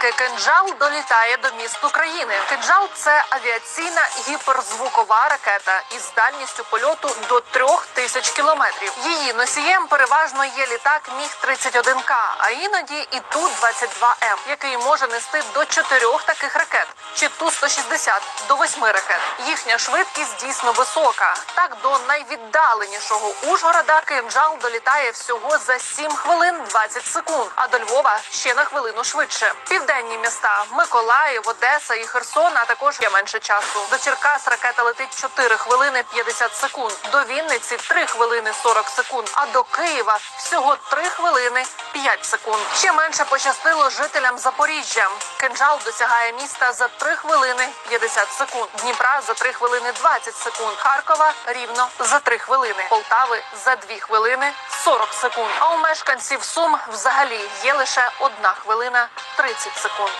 тільки кинджал долітає до міст України. Кинджал це авіаційна гіперзвукова ракета із дальністю польоту до трьох тисяч кілометрів. Її носієм переважно є літак Міг 31 к а іноді і ту 22 м який може нести до чотирьох таких ракет, чи ту 160 до восьми ракет. Їхня швидкість дійсно висока. Так до найвіддаленішого Ужгорода кинджал долітає всього за 7 хвилин 20 секунд, а до Львова ще на хвилину швидше. Південні міста Миколаїв, Одеса і Херсон, а також є менше часу. До Черкас ракета летить 4 хвилини 50 секунд. До Вінниці 3 хвилини 40 секунд. А до Києва всього 3 хвилини 5 секунд. Ще менше пощастило жителям Запоріжжя. Кинджал досягає міста за 3 хвилини 50 секунд. Дніпра за 3 хвилини 20 секунд. Харкова рівно за 3 хвилини. Полтави за 2 хвилини 40 секунд. А у мешканців Сум взагалі є лише 1 хвилина 30 секунд.